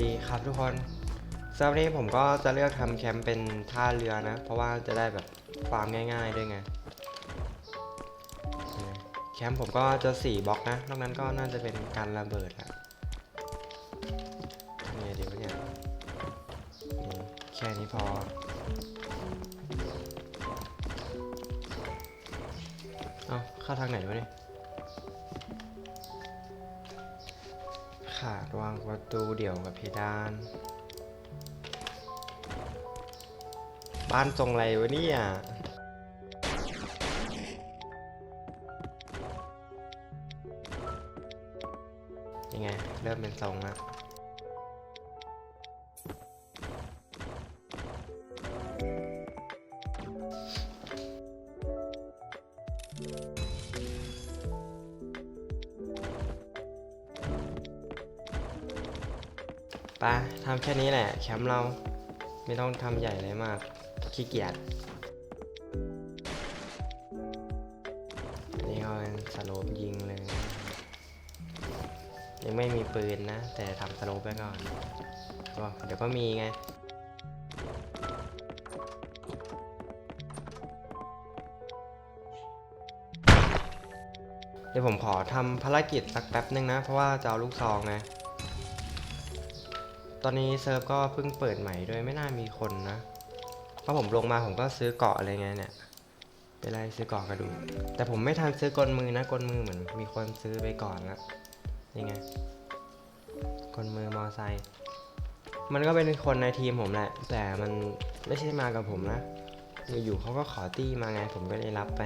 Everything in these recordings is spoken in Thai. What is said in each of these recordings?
ดีครับทุกคนสำหรับนี้ผมก็จะเลือกทำแคมป์เป็นท่าเรือนะ เพราะว่าจะได้แบบฟาร์มง่าย ๆ ด้วยไง แคมป์ผมก็จะ 4บล็อกนะ นอกนั้นก็น่าจะเป็นการระเบิดอะนี่เดี๋ยวเนี่ยแค่นี้พอเอาเข้าทางไหนวะเนี่ย ประตูเดี่ยวกับเพดาน บ้านทรงไรวะเนี่ยยังไง เริ่มเป็นทรงแล้ว แค่นี้แหละ แคมป์เราไม่ต้องทำใหญ่เลยมาก ขี้เกียจอันนี้ก็เป็นสโลปยิงเลย ยังไม่มีปืนนะ แต่ทำสโลปไปก่อนก็เดี๋ยวก็มีไงเดี๋ยวผมขอทำภารกิจสักแป๊บนึงนะ เพราะว่าจะเอาลูกซองไง ตอนนี้เซิร์ฟก็เพิ่งเปิดใหม่ด้วยไม่น่ามีคนนะเพราะผมลงมาผมก็ซื้อเกาะอะไรเงี้ยเนี่ยไปไล่ซื้อเกาะกันดูแต่ผมไม่ทันซื้อกลมือนะกลมือเหมือนมีคนซื้อไปก่อนละยังไงกลมือมอไซค์มันก็เป็นคนในทีมผมแหละ แต่มันไม่ใช่มากับผมนะอยู่ๆเขาก็ขอตี้มาไงผมก็เลยรับไป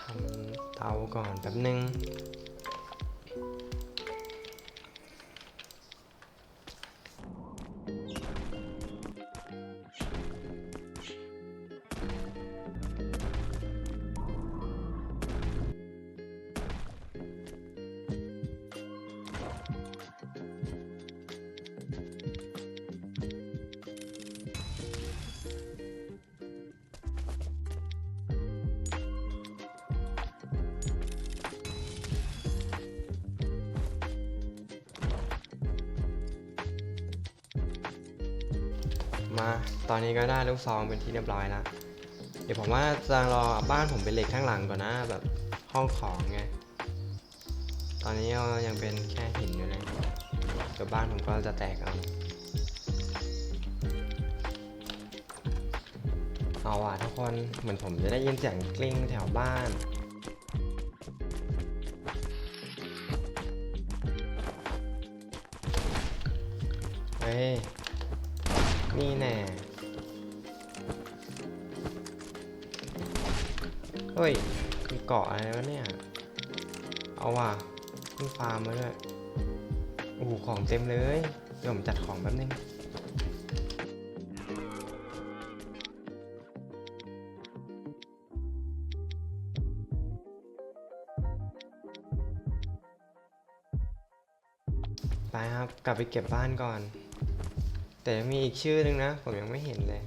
ทำเตาก่อนแป๊บนึง ตอนนี้ก็ได้ลูกซองเป็นที่เรียบร้อยแล้วเดี๋ยวผมว่าจะรอบ้านผมเป็นเหล็กข้างหลังก่อนนะแบบห้องของไง ตอนนี้ยังเป็นแค่หินอยู่เลยเดี๋ยวบ้านผมก็จะแตกเอาเอาว่ะทุกคนเหมือนผมจะได้ยินเสียงกลิ้งแถวบ้านเฮ้ย นี่แน่เฮ้ยมีเกาะอะไรวะเนี่ย เอาว่ะเพิ่งฟาร์มมาด้วยโอ้โหของเต็มเลยเดี๋ยวผมจัดของแป๊บนึงไปครับ กลับไปเก็บบ้านก่อน แต่มีอีกชื่อนึงนะ ผมยังไม่เห็นเลย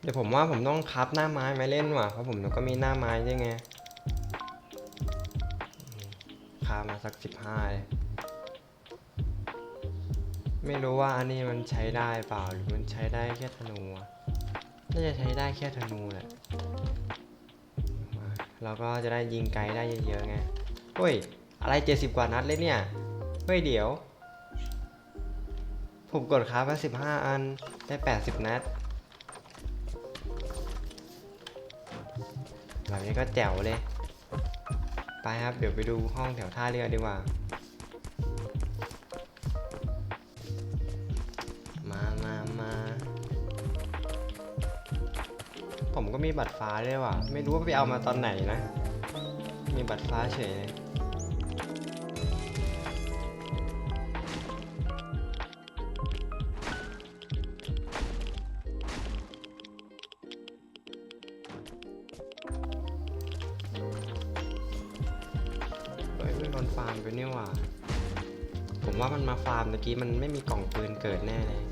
เดี๋ยวผมว่าผมต้องคับหน้าไม้มาเล่นว่ะ เพราะผมก็มีหน้าไม้ด้วยไงคามาสักสิบห้าเลยไม่รู้ว่าอันนี้มันใช้ได้เปล่าหรือมันใช้ได้แค่ธนูน่าจะใช้ได้แค่ธนูแหละ เราก็จะได้ยิงไกลได้เยอะๆไงเฮ้ย อะไร 70 กว่านัดเลยเนี่ย เฮ้ยเดี๋ยว ผมกดค้ามา15 อัน ได้ 80 นัด แบบนี้ก็แจ๋วเลย ไปครับ เดี๋ยวไปดูห้องแถวท่าเรือดีกว่ามา ผมก็มีบัตรฟ้าด้วยว่ะ ไม่รู้ว่าไปเอามาตอนไหนนะ มีบัตรฟ้าเฉยเลยเฮ้ยมันโดนฟาร์มไปนี่ว่า ผมว่ามันมาฟาร์มเมื่อกี้มันไม่มีกล่องปืนเกิดแน่เลย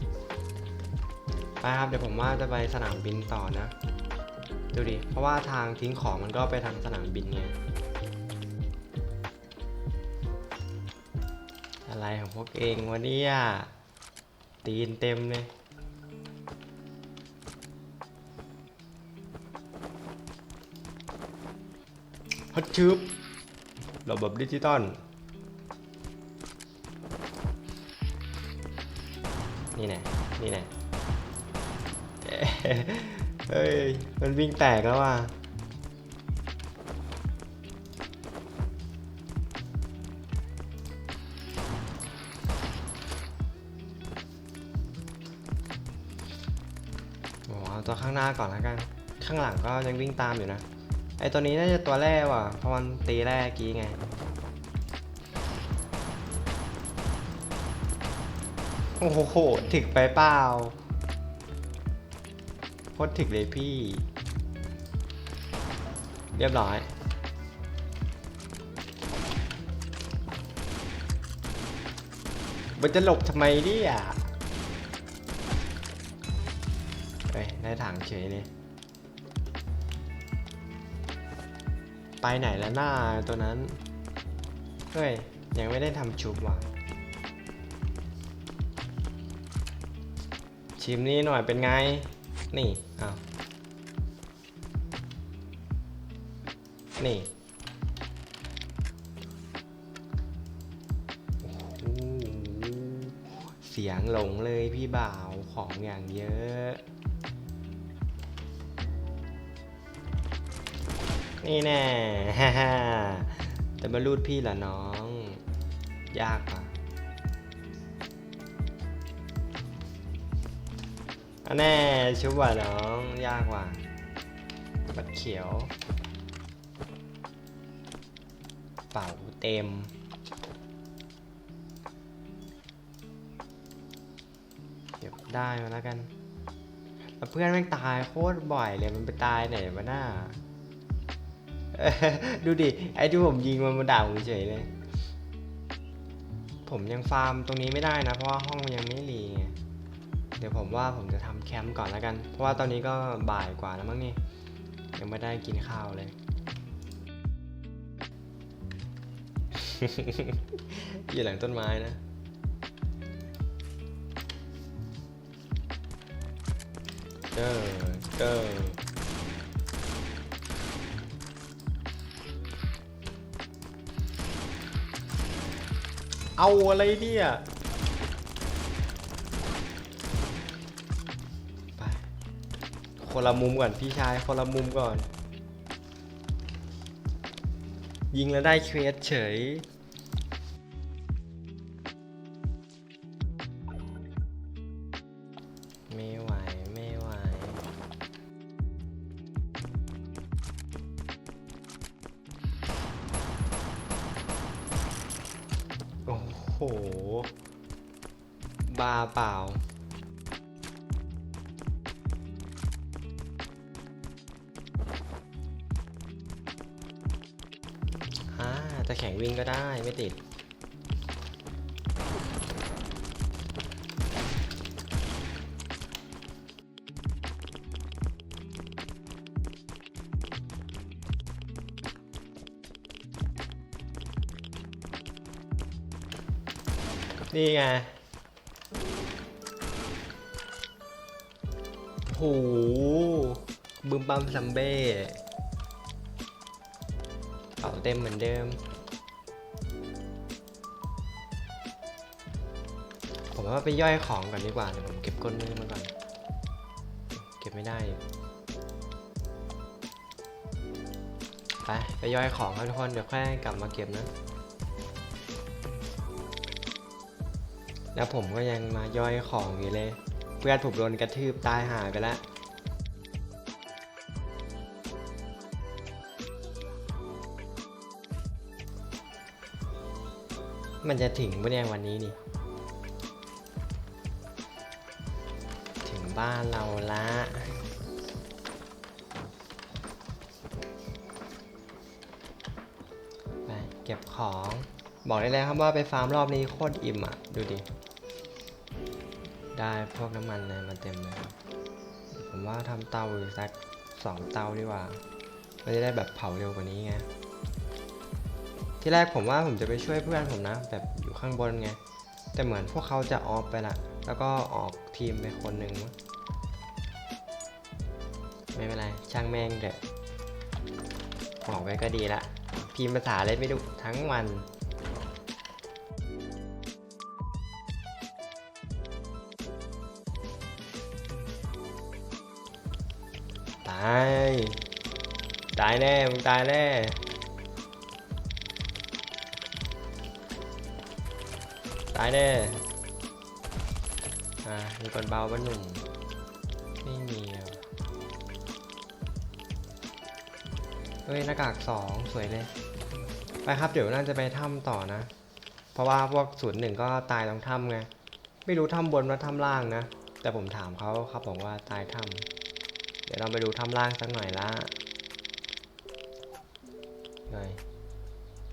ไปครับเดี๋ยวผมว่าจะไปสนามบินต่อนะ ดูดิ เพราะว่าทางทิ้งของมันก็ไปทางสนามบินไงอะไรของพวกเองวะเนี่ยตีนเต็มเลย ฮัดชืบระบบดิจิตอล นี่แน่นี่แน่ เอ้ย มันวิ่งแตกแล้วว่ะโอ้โหเอาตัวข้างหน้าก่อนแล้วกัน ข้างหลังก็ยังวิ่งตามอยู่นะ ไอตัวนี้น่าจะตัวแรกว่ะ เพราะมันตีแรกกี้ไงโอ้โหถึกไปเปล่า ตรถึกเลยพี่ เรียบร้อย มันจะหลบทำไมเนี่ยเอ้ยได้ถังเฉยเลยไปไหนแล้วหน้าตัวนั้น เฮ้ย ยังไม่ได้ทำชุบว่ะ ชิมนี่หน่อยเป็นไง นี่อ้าวนี่เสียงหลงเลยพี่บ่าวของอย่างเยอะ นี่แน่ฮ่าฮ่าจะมารูดพี่เหรอน้อง ยากอะ อันแน่ชุบว่ะน้องยากว่ะบัดเขียว เป่าเต็ม เก็บได้มาแล้วกันเพื่อนแม่งตายโคตรบ่อยเลยมันไปตายไหนมาหน้าดูดิ ไอ้ที่ผมยิงมันมาด่าผมเฉยเลย ผมยังฟาร์มตรงนี้ไม่ได้นะ เพราะว่าห้องมันยังไม่รีไง เดี๋ยวผมว่าผมจะทำแคมป์ก่อนแล้วกัน เพราะว่าตอนนี้ก็บ่ายกว่าแล้วมั้งนี่ ยังไม่ได้กินข้าวเลย อยู่หลังต้นไม้นะเจอเจอเอาอะไรเนี่ย คนละมุมก่อนพี่ชายคนละมุมก่อน ยิงแล้วได้เควสเฉย นี่ไงโหบึมบัมซัมเบ้เป่าเต็มเหมือนเดิม ผมว่าไปย่อยของก่อนดีกว่าเดี๋ยวผมเก็บก้นมือมาก่อน เก็บไม่ได้ ไป ไปย่อยของครับทุกคน เดี๋ยวค่อยกลับมาเก็บนะ แล้วผมก็ยังมาย่อยของอยู่เลย เพื่อนผมโดนกระทืบตายหาไปแล้วมันจะถึงปะเนี่ยวันนี้นี่ ถึงบ้านเราละไปเก็บของ บอกได้เลยครับว่าไปฟาร์มรอบนี้โคตรอิ่มอะ ดูดิ ได้พวกน้ำมันอะไรมาเต็มเลยผมว่าทำเตาอีกสักสองเตาดีกว่ามันจะได้แบบเผาเร็วกว่านี้ไง ที่แรกผมว่าผมจะไปช่วยเพื่อนผมนะ แบบอยู่ข้างบนไง แต่เหมือนพวกเขาจะออฟไปละ แล้วก็ออกทีมไปคนหนึ่งไม่เป็นไร ช่างแม่งเถอะออกไปก็ดีละ พิมพ์ภาษาเล่นไม่ดูทั้งวันายแน่ มึงตายแน่ ตายแน่ อ่า มีคนเบาบ้านหนุ่ม ไม่มีเฮ้ย หน้ากากสองสวยเลย ไปครับ เดี๋ยวน่าจะไปถ้ำต่อนะ เพราะว่าพวกศูนย์หนึ่งก็ตายตรงถ้ำไง ไม่รู้ถ้ำบนว่าถ้ำล่างนะ แต่ผมถามเขาเขาบอกว่าตายถ้ำเดี๋ยวเราไปดูถ้ำล่างสักหน่อยละ หน่อย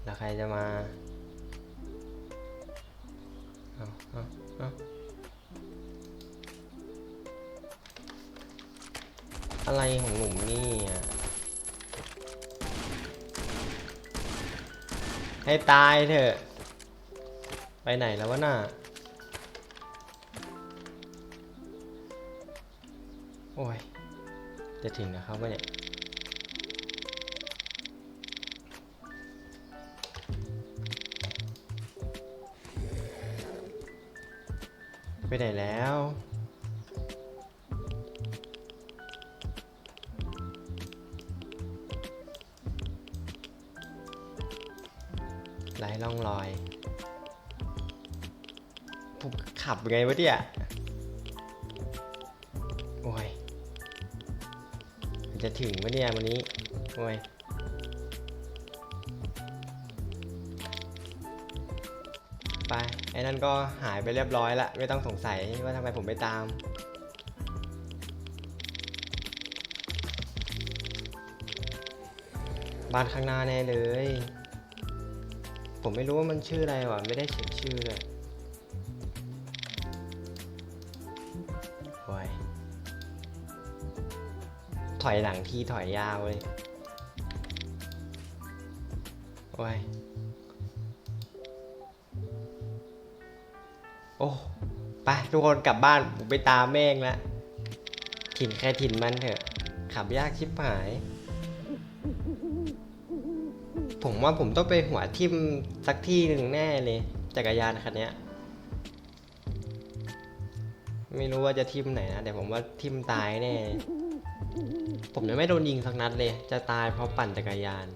แล้วใครจะมา เอาเอาเอาอะไรของหนุ่มนี่อะให้ตายเถอะ ไปไหนแล้ววะน่ะโอ้ย จะถึงนะครับวะเนี่ย ไปไหนแล้ว ไร้ร่องรอย ผมขับไงวะเนี่ย โอ้ย จะถึงวะเนี่ยวันนี้ โอ้ย อ้นั่นก็หายไปเรียบร้อยละไม่ต้องสงสัยว่าทำไมผมไปตาม บ้านข้างหน้าแน่เลย ผมไม่รู้ว่ามันชื่ออะไรวะไม่ได้เขียนชื่อเลยโอ้ยถอยหลังที่ถอยยาวเลยโอ้ย โอ้ไปทุกคนกลับบ้านผมไปตามแม่งแล้วถิ่นใครถิ่นมันเถอะขับยากชิบหาย ผมว่าผมต้องไปหัวทิ่มสักที่หนึ่งแน่เลย จักรยานคันนี้ไม่รู้ว่าจะทิ่มไหนนะแต่ผมว่าทิ่มตายแน่ ผมยังไม่โดนยิงสักนัดเลย จะตายเพราะปั่นจักรยาน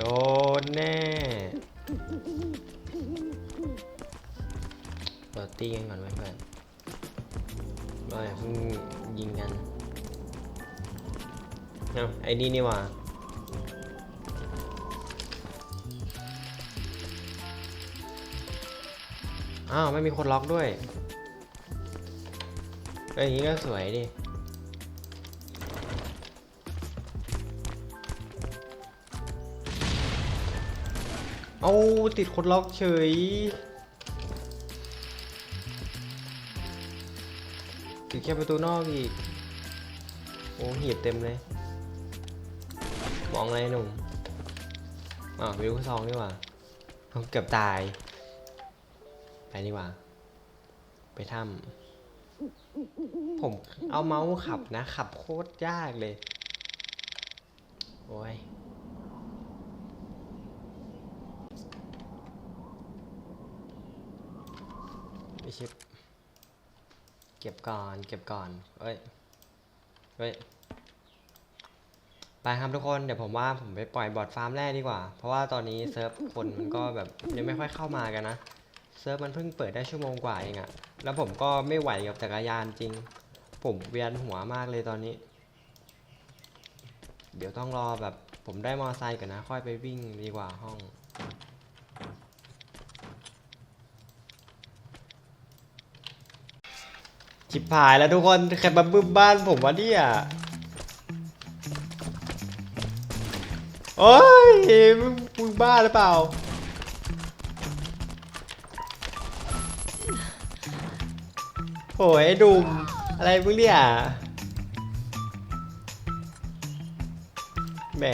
โดนแน่เปิดตีกันก่อนไว้เพื่อนเราอย่าเพิ่งยิงกันเอาไอ้นี่นี่ว่าอ้าว ไม่มีคนล็อกด้วยเอ้ยอย่างนี้ก็สวยดิ เอาติดคนล็อกเฉย ติดแค่ประตูนอกอีก โอ้หีบเต็มเลยมองอะไรหนุ่มอ่าววิวซองดีกว่าเอาเกือบตาย ไปดีกว่า ไปถ้ำผมเอาเมาส์ขับนะ ขับโคตรยากเลย โอ้ย ไปชิป เก็บก่อน เก็บก่อน เอ้ย เฮ้ย ไปครับทุกคน เดี๋ยวผมว่าผมไปปล่อยบอทฟาร์มแรกดีกว่า เพราะว่าตอนนี้เซิร์ฟคนมันก็แบบยังไม่ค่อยเข้ามากันนะ เซิร์ฟมันเพิ่งเปิดได้ชั่วโมงกว่าเองอะแล้วผมก็ไม่ไหวกับจักรยานจริง ผมเวียนหัวมากเลยตอนนี้ เดี๋ยวต้องรอแบบผมได้มอไซค์ก่อนนะ ค่อยไปวิ่งดีกว่าห้อง ชิบหายแล้วทุกคนใครมาบึ้มบ้านผมวะเนี่ยโอ้ยมึงมึงบ้าหรือเปล่า โอ้ยดุมอะไรมึงเนี่ยแหม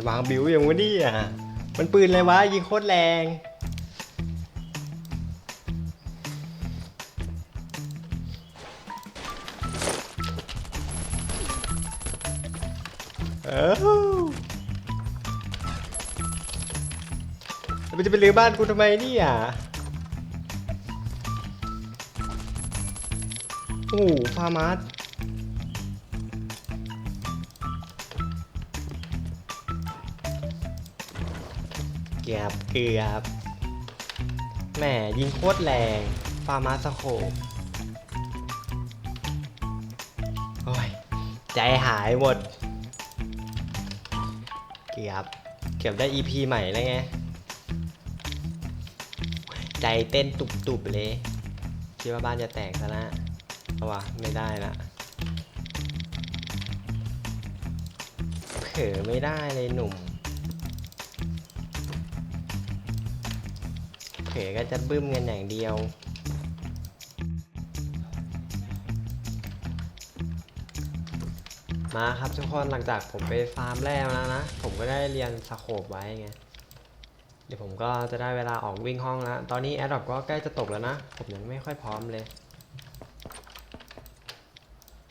มันวางบิวอย่างวะเนี่ยมันปืนอะไรวะยิงโคตรแรง เอ้าแล้วมันจะไปรื้อบ้านกูทำไมเนี่ยโอ้โหฟาร์มาส กือบเกือบแหมยิงโคตรแรงฟาร์มาสโคโอ้ย ใจหายหมด เกือบ เกือบได้ EP ใหม่แล้วไง ใจเต้นตุบๆเลย คิดว่าบ้านจะแตกซะละเอาวะไม่ได้ละเผลอไม่ได้เลยหนุ่ม เผลอก็จะบึ้มกันอย่างเดียว มาครับทุกคนหลังจากผมไปฟาร์มแร่แล้วนะ ผมก็ได้เรียนสโคปไว้ไง เดี๋ยวผมก็จะได้เวลาออกวิ่งห้องแล้ว ตอนนี้แอดดอปก็ใกล้จะตกแล้วนะ ผมยังไม่ค่อยพร้อมเลย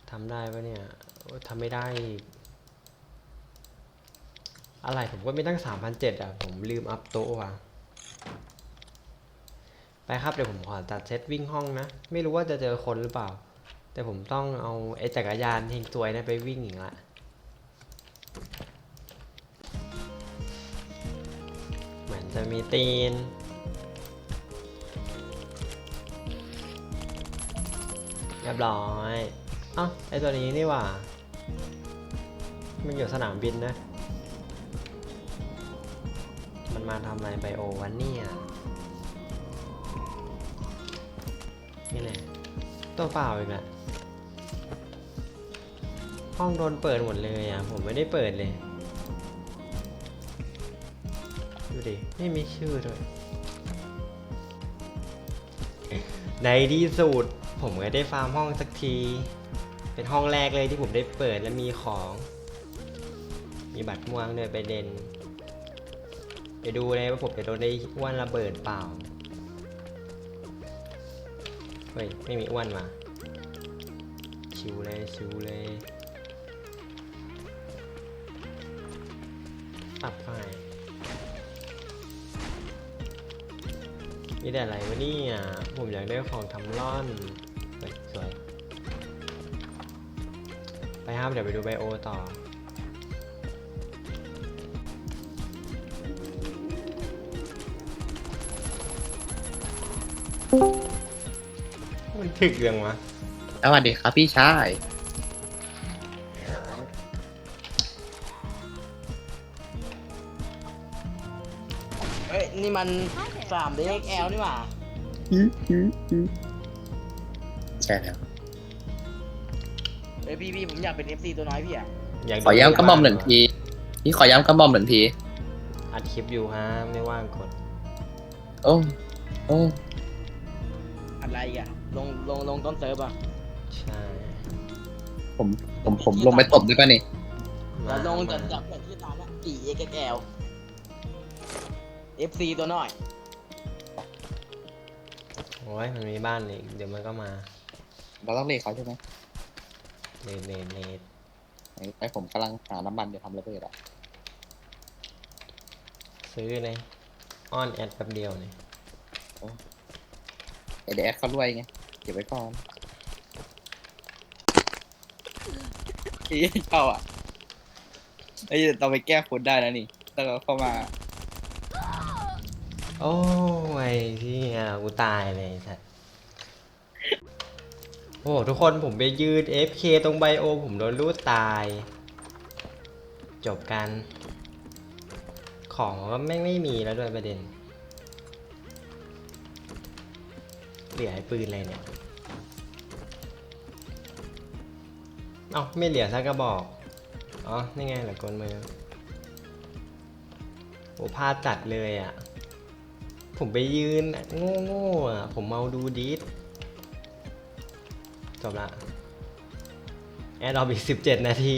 ทำได้ปะเนี่ยทำไม่ได้อีกอะไรผมก็ไม่ตั้ง3,007อะ ผมลืมอัพโต๊ะว่ะ ไปครับเดี๋ยวผมขอตัดเซตวิ่งห้องนะ ไม่รู้ว่าจะเจอคนหรือเปล่า แต่ผมต้องเอาไอ้จักรยานเฮงซวยนะไปวิ่งอีกละเหมือนจะมีตีนเรียบร้อยอ้าไอตัวนี้นี่ว่า มันอยู่สนามบินนะ มันมาทำอะไรไบโอวันเนี่ย นี่แหละตัวเปล่าอีกละห้องโดนเปิดหมดเลยอะ ผมไม่ได้เปิดเลย ดูดิ ไม่มีชื่อด้วยในที่สุดผมก็ได้ฟาร์มห้องสักที เป็นห้องแรกเลยที่ผมได้เปิดและมีของ มีบัตรม่วงด้วยไปเด่น ไปดูเลยว่าผมจะโดนได้อ้วนระเบิดเปล่า เฮ้ย ไม่มีอ้วนมา ชิวเลย ชิวเลยปรับไฟนี่แต่อะไรวะเนี่ยผมอยากได้ของทำร่อนสวย ไปครับ เดี๋ยวไปดูไบโอต่อ ถึกยังวะสวัสดีครับพี่ชาย เอ้ยนี่มันสามเด็กแอลนี่หว่าใช่แล้ว เอ้ยพี่พี่ผมอยากเป็น FC ตัวน้อยพี่อะากขอย้ำกระหม่อมหนึ่งที พี่ขอย้ำกระหม่อมหนึ่งที อัดคลิปอยู่ฮะไม่ว่างกด โอ้ โอ้ อะไรอะ ลงลงลงต้นเซิร์ฟอะใช่ผมผมผมลงไปตบได้ป่ะนี่แล้วลงมาจากจากแบบที่ตามอะสี่ XXL FC ตัวน้อยโอ้ยมันมีบ้านอีกเดี๋ยวมันก็มาเราต้องเลขเขาใช่ไหมเลนเลนเลนไอ้ไอ้ผมกำลังหาน้ำมันจะทำระเบิดอะซื้อเลยอ้อนแอดแป๊บเดียวเนี่ยไอ้เด็กแอดเขารวยไง เก็บไว้ก่อนอีเจ้าอะไอ้ยเราไปแก้คนได้นะนี่ถ้าเราเข้ามาโอ้ยพี่อะกูตายเลยสัตว์โอ้ทุกคนผมไปยืน FK ตรงไบโอ ผมโดนลูดตาย จบกันขของก็ไม่ไม่มีแล้วด้วยประเด็น เหลือไอ้ปืนอะไรเนี่ย เอ้าไม่เหลือสักกระบอก อ๋อ นี่ไงเหลือกลมือ โอ้พลาดจัดเลยอะ ผมไปยืนโง่โง่ๆอะผมเมาดูดิสจบละ แอดดอปอีกสิบเจ็ดนาที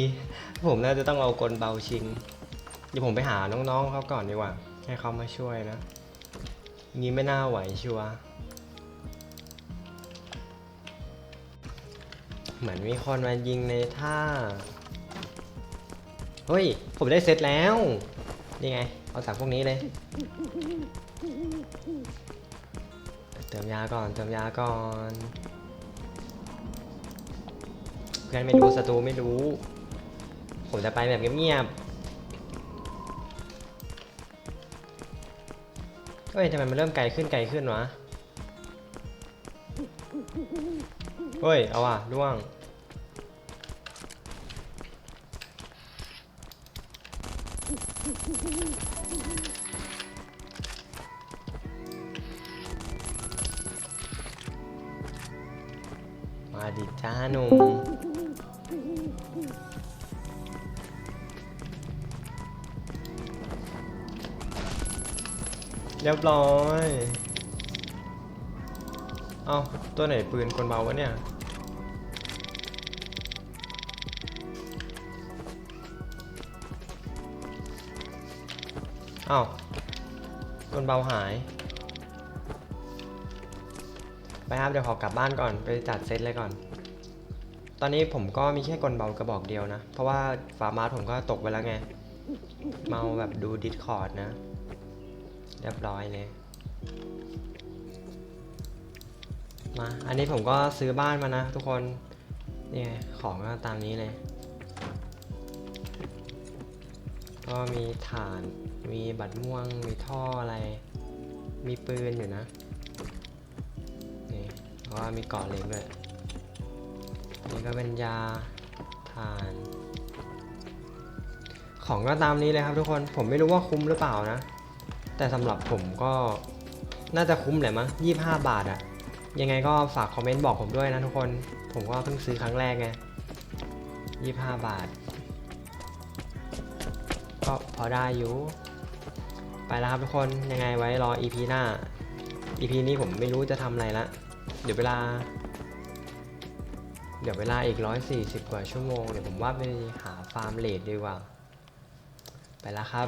ผมน่าจะต้องเอากลเบาชิง เดี๋ยวผมไปหาน้องๆเขาก่อนดีกว่า ให้เขามาช่วยนะงี้ไม่น่าไหวชัวร์ เหมือนมีคนมายิงในท่า เฮ้ย ผมได้เซตแล้ว นี่ไง เอาสั่งพวกนี้เลย เติมยาก่อน เติมยาก่อน เพื่อนไม่รู้ศัตรูไม่รู้ ผมจะไปแบบเงียบๆเฮ้ยทำไมมันเริ่มไกลขึ้นไกลขึ้นวะ เฮ้ย เอาว่ะล่วง มาดิจ้าหนุ่มเรียบร้อย เอาตัวไหนปืนคนเบาวะเนี่ย เอาคนเบาหาย ไปครับเดี๋ยวขอกลับบ้านก่อนไปจัดเซตเลยก่อน ตอนนี้ผมก็มีแค่กลเบากระบอกเดียวนะ เพราะว่าฟาร์มาร์ผมก็ตกไปแล้วไง เมาแบบดูดิสคอร์ดนะ เรียบร้อยเลย มา อันนี้ผมก็ซื้อบ้านมานะทุกคน นี่ไงของก็ตามนี้เลย ก็มีฐาน มีบัตรม่วง มีท่ออะไร มีปืนอยู่นะ นี่แล้วก็มีกาะเหล็กด้วยนี่ก็เป็นยาถ่าน ของก็ตามนี้เลยครับทุกคน ผมไม่รู้ว่าคุ้มหรือเปล่านะ แต่สำหรับผมก็น่าจะคุ้มแหละมั้ง25บาทอะ ยังไงก็ฝากคอมเมนต์บอกผมด้วยนะทุกคน ผมก็เพิ่งซื้อครั้งแรกไง25บาท ก็พอได้อยู่ ไปแล้วครับทุกคน ยังไงไว้รอ EP หน้า EP นี้ผมไม่รู้จะทำอะไรละ เดี๋ยวเวลา เดี๋ยวเวลาอีก 140 กว่าชั่วโมง เดี๋ยวผมว่าไปหาฟาร์มเลดดีกว่า ไปแล้วครับ